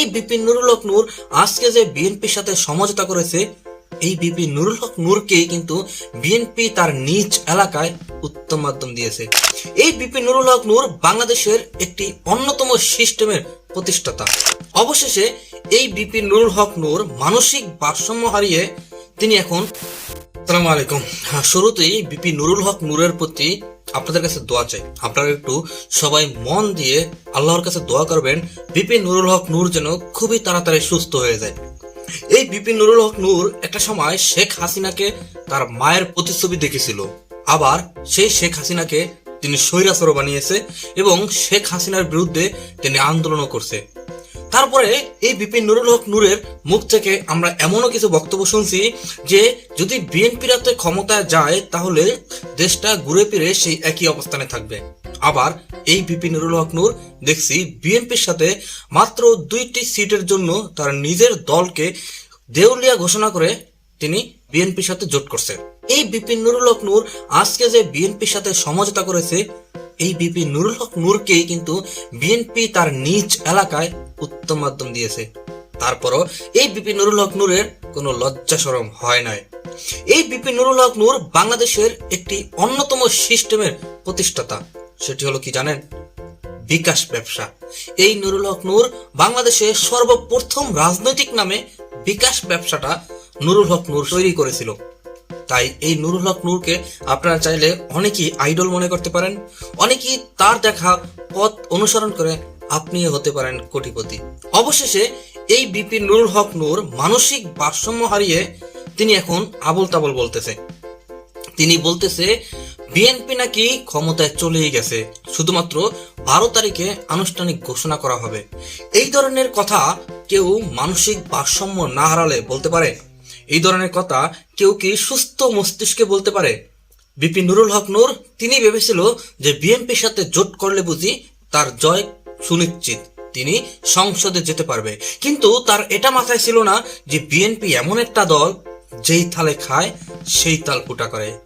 এই বিপিন নুরুল হক নূর আজকে যে বিএনপির সাথে সমঝোতা করেছে এই বিপি নুরুল হক নূরকেই কিন্তু বিএনপি তার নিজ এলাকায় উত্তম মাধ্যম দিয়েছে। এই বিপি নুরুল হক নূর বাংলাদেশের একটি অন্যতম সিস্টেমের প্রতিষ্ঠাতা। অবশেষে এই বিপি নুরুল হক নূর মানসিক ভারসাম্য হারিয়ে তিনি এখন আসসালামু আলাইকুম। হ্যাঁ, শুরুতেই বিপি নুরুল হক নূরের প্রতি আপনাদের কাছে দোয়া চাই। আপনারা একটু সবাই মন দিয়ে আল্লাহর কাছে দোয়া করবেন। বিপি নুরুল হক নূর যেন খুবই তাড়াতাড়ি সুস্থ হয়ে যায়। এই বিপি নুরুল হক নূর একটা সময় শেখ হাসিনাকে তার মায়ের প্রতিচ্ছবি দেখেছিল। আবার সেই শেখ হাসিনাকে তিনি স্বৈরাচর বানিয়েছে এবং শেখ হাসিনার বিরুদ্ধে তিনি আন্দোলনও করছে। তারপরে এই বিপিন নুরুল হক নূরের মুখ থেকে আমরা এমনও কিছু বক্তব্য শুনছি যে যদি বিএনপি রাতে ক্ষমতায় যায়, তাহলে দেশটা ঘুরে ফিরে সেই একই অবস্থানে থাকবে। আবার এই বিপিন নুরুল হক নূর দেখছি বিএনপির সাথে মাত্র দুইটি সিটের জন্য তার নিজের দলকে দেউলিয়া ঘোষণা করে তিনি বিএনপির সাথে জোট করছে। এই বিপিন নুরুল হক নূর আজকে যে বিএনপির সাথে সমঝোতা করেছে, এই বিপি নুরুল হক নূরকেই কিন্তু বিএনপি তার নিজ এলাকায় উত্তম মাধ্যম দিয়েছে। তারপরও এই বিপি নুরুল হক নূরের কোনো লজ্জা সরম হয় নাই। এই বিপি নুরুল হক নূর বাংলাদেশের একটি অন্যতম সিস্টেমের প্রতিষ্ঠাতা। সেটি হলো কি জানেন? বিকাশ ব্যবসা। এই নুরুল হক নূর বাংলাদেশে সর্বপ্রথম রাজনৈতিক নামে বিকাশ ব্যবসাটা নুরুল হক নূর তৈরি করেছিল। তাই এই নুরুল হক নূরকে আপনারা চাইলে অনেকেই আইডল মনে করতে পারেন। অনেকেই তার দেখা পথ অনুসরণ করে আপনিও হতে পারেন কোটিপতি। অবশেষে এই বিপি নুরুল হক নূর মানসিক ভারসাম্য হারিয়ে তিনি এখন আবল তাবল বলতেছে। তিনি বলতেছে, বিএনপি নাকি ক্ষমতায় চলেই গেছে, শুধুমাত্র বারো তারিখে আনুষ্ঠানিক ঘোষণা করা হবে। এই ধরনের কথা কেউ মানসিক ভারসাম্য না হারালে বলতে পারে? এই ধরনের কথা কেউ কি সুস্থ মস্তিষ্কে বলতে পারে? বিপি নুরুল হক নূর, তিনি ভেবেছিল যে বিএনপির সাথে জোট করলে বুঝি তার জয় সুনিশ্চিত তিনি সংসদে যেতে পারবে। কিন্তু তার এটা মাথায় ছিল না যে বিএনপি এমন একটা দল যেই থালে খায়, সেই তাল ফুটা করে।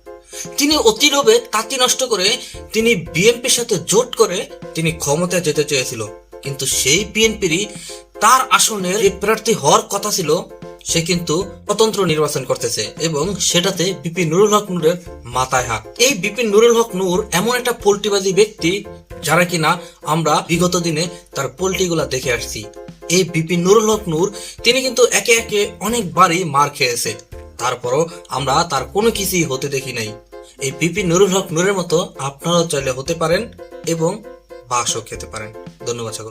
তিনি অতি লোভে তাঁতি নষ্ট করে তিনি বিএনপির সাথে জোট করে তিনি ক্ষমতায় যেতে চেয়েছিল। কিন্তু সেই বিএনপিরই তার আসনের যে প্রার্থী হওয়ার কথা ছিল, সে কিন্তু স্বতন্ত্র নির্বাচন করতেছে এবং সেটাতে বিপিন নুরুল হক নূরের মাথায় হাত। এই বিপিন নুরুল হক নূর এমন একটা পোল্টিবাজি ব্যক্তি যারা কিনা আমরা বিগত দিনে তার পোলট্রিগুলা দেখে আসছি। এই বিপিন নুরুল হক নূর, তিনি কিন্তু একে একে অনেকবারই মার খেয়েছে। তারপরও আমরা তার কোনো কিছুই হতে দেখি নাই। এই বিপিন নুরুল হক নূরের মতো আপনারাও চাইলে হতে পারেন এবং বাসও খেতে পারেন। ধন্যবাদ সকল